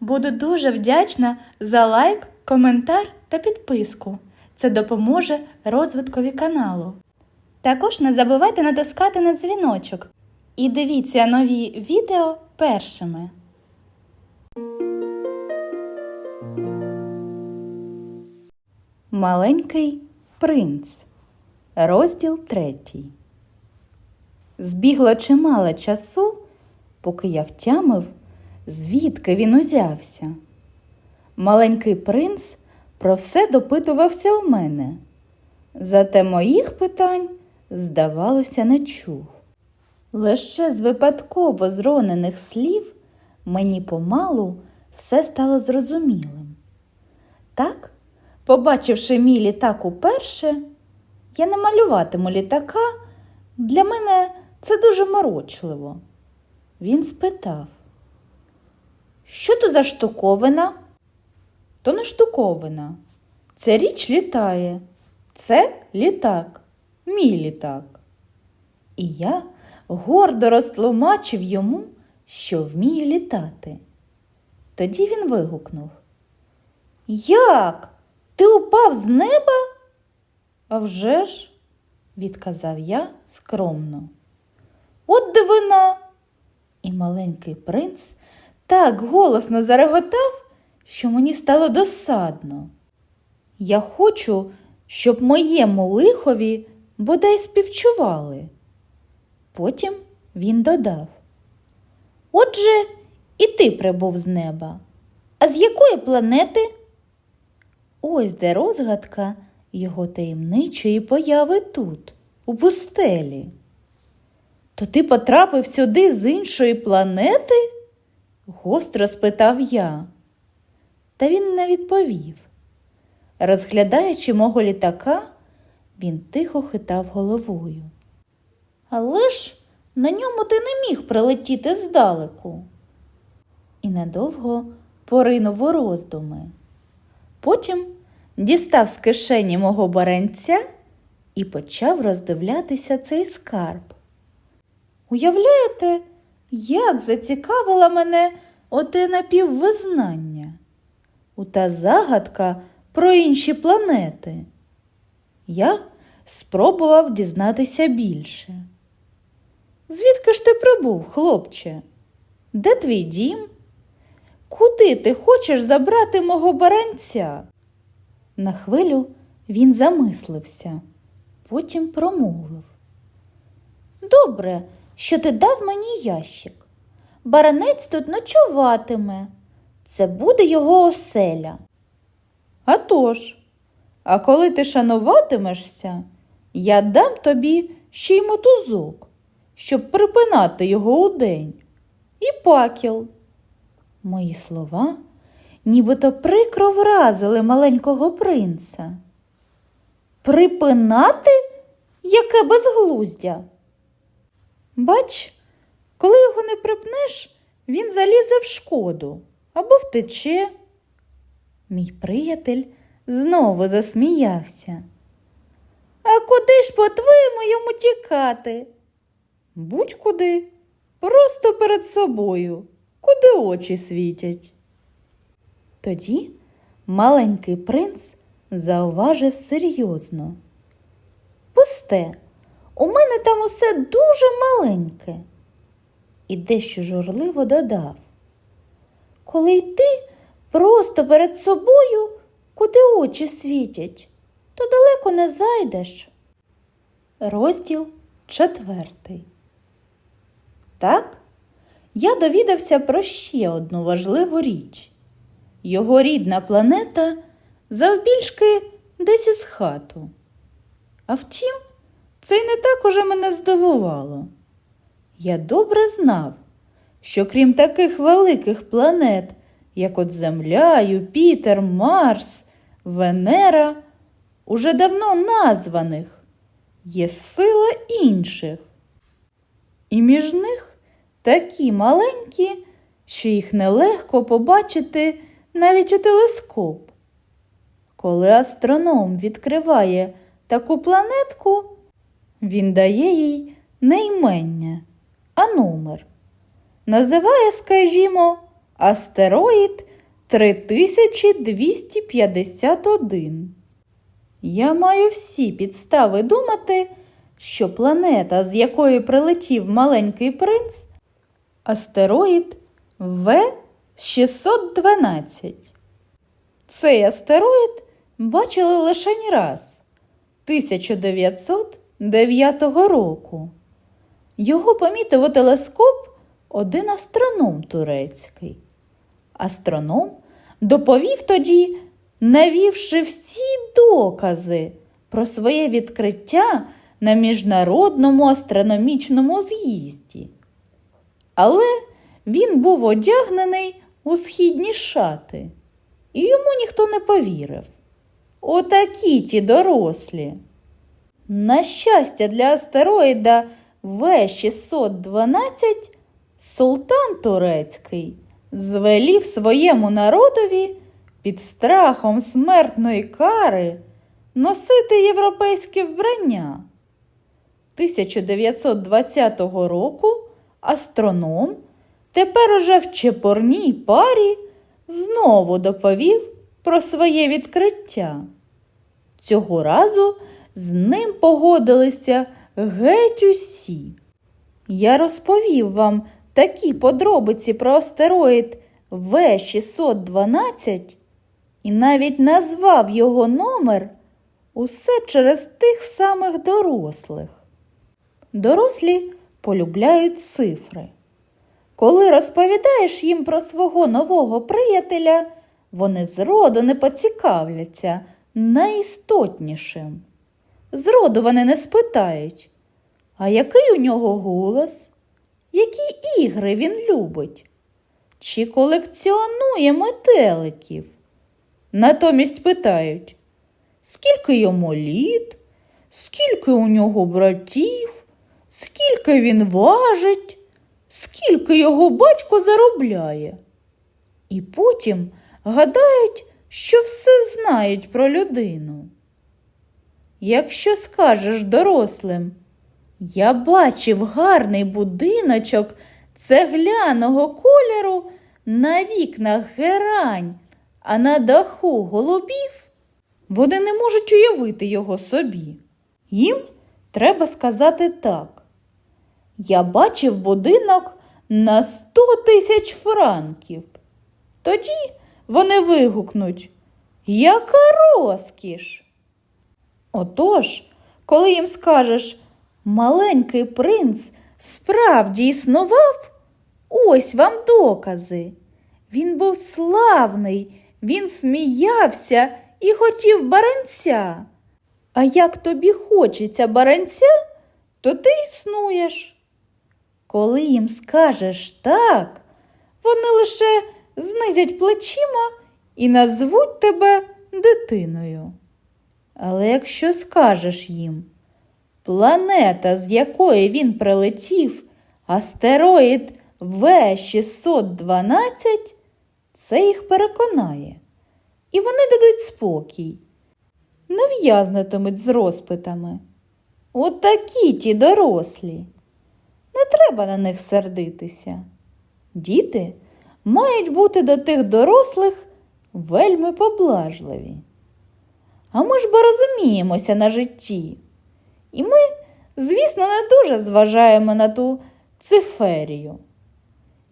Буду дуже вдячна за лайк, коментар та підписку. Це допоможе розвиткові каналу. Також не забувайте натискати на дзвіночок і дивіться нові відео першими. Маленький принц. Розділ третій. Збігло чимало часу, поки я втямив, звідки він узявся. Маленький принц про все допитувався у мене. Зате моїх питань, здавалося, не чув. Лише з випадково зронених слів мені помалу все стало зрозумілим. Так, побачивши мій літак уперше, я не малюватиму літака, для мене це дуже морочливо. Він спитав, що то за штуковина? То не штуковина. Ця річ літає. Це літак, мій літак. І я гордо розтлумачив йому, що вмію літати. Тоді він вигукнув. Як? Ти упав з неба? «А вже ж», – відказав я скромно. От дивина. І маленький принц так голосно зареготав, що мені стало досадно. Я хочу, щоб моєму лихові бодай співчували. Потім він додав. Отже, і ти прибув з неба. А з якої планети? Ось де розгадка його таємничої появи тут, у пустелі. То ти потрапив сюди з іншої планети? Гостро спитав я. Та він не відповів. Розглядаючи мого літака, він тихо хитав головою. Але ж на ньому ти не міг прилетіти здалеку. І надовго поринув у роздуми. Потім дістав з кишені мого баранця і почав роздивлятися цей скарб. Уявляєте, як зацікавила мене оте напіввизнання? У та загадка про інші планети. Я спробував дізнатися більше. Звідки ж ти прибув, хлопче? Де твій дім? Куди ти хочеш забрати мого баранця? На хвилю він замислився, потім промовив. Добре, що ти дав мені ящик. Баранець тут ночуватиме. Це буде його оселя. А тож, а коли ти шануватимешся, я дам тобі ще й мотузок, щоб припинати його удень, і пакіл. Мої слова нібито прикро вразили маленького принца. Припинати? Яке безглуздя? Бач, коли його не припнеш, він залізе в шкоду або втече. Мій приятель знову засміявся. А куди ж, по-твоєму, йому тікати? Будь-куди, просто перед собою, куди очі світять. Тоді маленький принц зауважив серйозно. Пусте, у мене там усе дуже маленьке. І дещо журливо додав. Коли йти просто перед собою, куди очі світять, то далеко не зайдеш. Розділ четвертий. Так, я довідався про ще одну важливу річ. Його рідна планета завбільшки десь із хату. А втім, це й не так уже мене здивувало. Я добре знав, що крім таких великих планет, як от Земля, Юпітер, Марс, Венера, уже давно названих, є сила інших. І між них такі маленькі, що їх нелегко побачити навіть у телескоп. Коли астроном відкриває таку планетку, він дає їй не імення, а номер. Називає, скажімо, астероїд 3251. Я маю всі підстави думати, що планета, з якої прилетів маленький принц, астероїд В612. Цей астероїд бачили лише раз 1909 року. Його помітив у телескоп один астроном турецький. Астроном доповів тоді, навівши всі докази про своє відкриття на міжнародному астрономічному з'їзді. Але він був одягнений у східні шати, і йому ніхто не повірив. Отакі ті дорослі. На щастя, для астероїда В612 султан турецький звелів своєму народові під страхом смертної кари носити європейське вбрання. 1920 року астроном, тепер уже в чепурній парі, знову доповів про своє відкриття. Цього разу з ним погодилися геть усі. Я розповів вам такі подробиці про астероїд В612 і навіть назвав його номер усе через тих самих дорослих. Дорослі полюбляють цифри. Коли розповідаєш їм про свого нового приятеля, вони зроду не поцікавляться найістотнішим. Зроду вони не спитають, а який у нього голос, які ігри він любить, чи колекціонує метеликів. Натомість питають, скільки йому літ, скільки у нього братів, скільки він важить, скільки його батько заробляє. І потім гадають, що все знають про людину. Якщо скажеш дорослим, я бачив гарний будиночок цегляного кольору на вікнах герань, а на даху голубів, вони не можуть уявити його собі. Їм треба сказати так. Я бачив будинок на сто тисяч франків. Тоді вони вигукнуть Яка розкіш! Отож, коли їм скажеш маленький принц справді існував, ось вам докази. Він був славний, він сміявся і хотів баранця. А як тобі хочеться баранця, то ти існуєш. Коли їм скажеш так, вони лише знизять плечима і назвуть тебе дитиною. Але якщо скажеш їм, планета, з якої він прилетів, астероїд В612, це їх переконає. І вони дадуть спокій, не в'язнетимуть з розпитами. Отакі ті дорослі. Не треба на них сердитися. Діти мають бути до тих дорослих вельми поблажливі. А ми ж бо розуміємося на житті. І ми, звісно, не дуже зважаємо на ту циферію.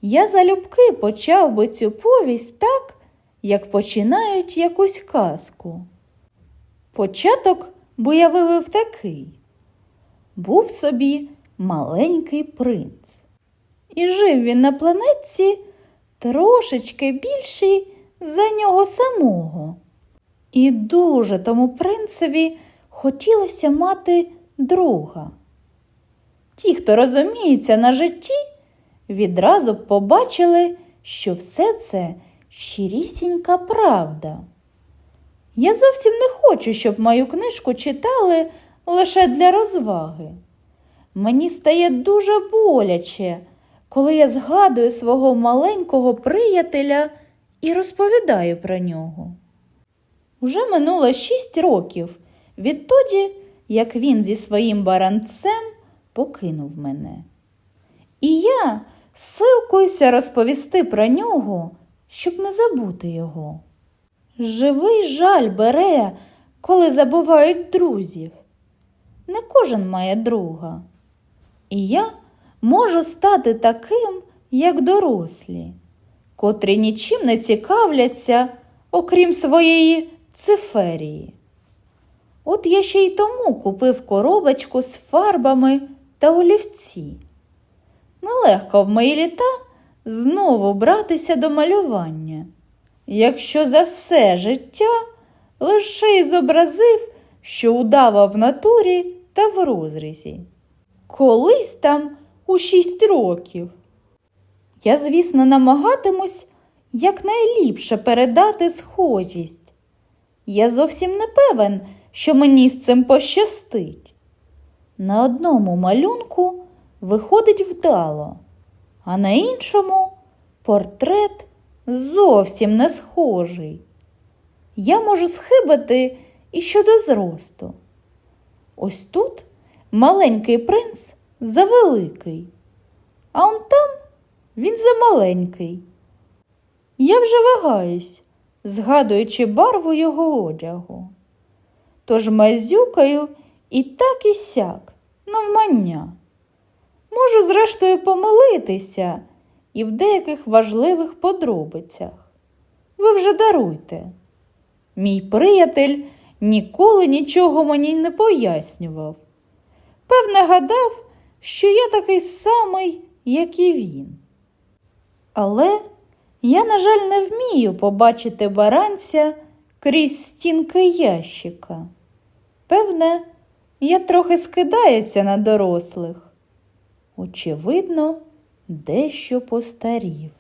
Я залюбки почав би цю повість так, як починають якусь казку. Початок бо я вивив такий. Був собі маленький принц. І жив він на планетці трошечки більший за нього самого. І дуже тому принцеві хотілося мати друга. Ті, хто розуміється на житті, відразу побачили, що все це щирісінька правда. Я зовсім не хочу, щоб мою книжку читали лише для розваги. Мені стає дуже боляче, коли я згадую свого маленького приятеля і розповідаю про нього. Уже минуло шість років відтоді, як він зі своїм баранцем покинув мене. І я силкуюся розповісти про нього щоб не забути його. Живий жаль бере, коли забувають друзів. Не кожен має друга. І я можу стати таким, як дорослі, котрі нічим не цікавляться, окрім своєї циферії. От я ще й тому купив коробочку з фарбами та олівці. Нелегко в мої літа знову братися до малювання, якщо за все життя лише й зобразив, що удава в натурі та в розрізі. Колись там у шість років. Я, звісно, намагатимусь якнайліпше передати схожість. Я зовсім не певен, що мені з цим пощастить. На одному малюнку виходить вдало, а на іншому портрет зовсім не схожий. Я можу схибити і щодо зросту. Ось тут маленький принц завеликий, а он там він замаленький. Я вже вагаюсь, згадуючи барву його одягу. Тож мазюкаю і так і сяк, навмання. Можу, зрештою, помилитися і в деяких важливих подробицях. Ви вже даруйте. Мій приятель ніколи нічого мені не пояснював. Певне, гадав, що я такий самий, як і він. Але я, на жаль, не вмію побачити баранця крізь стінки ящика. Певне, я трохи скидаюся на дорослих. Очевидно, дещо постарів.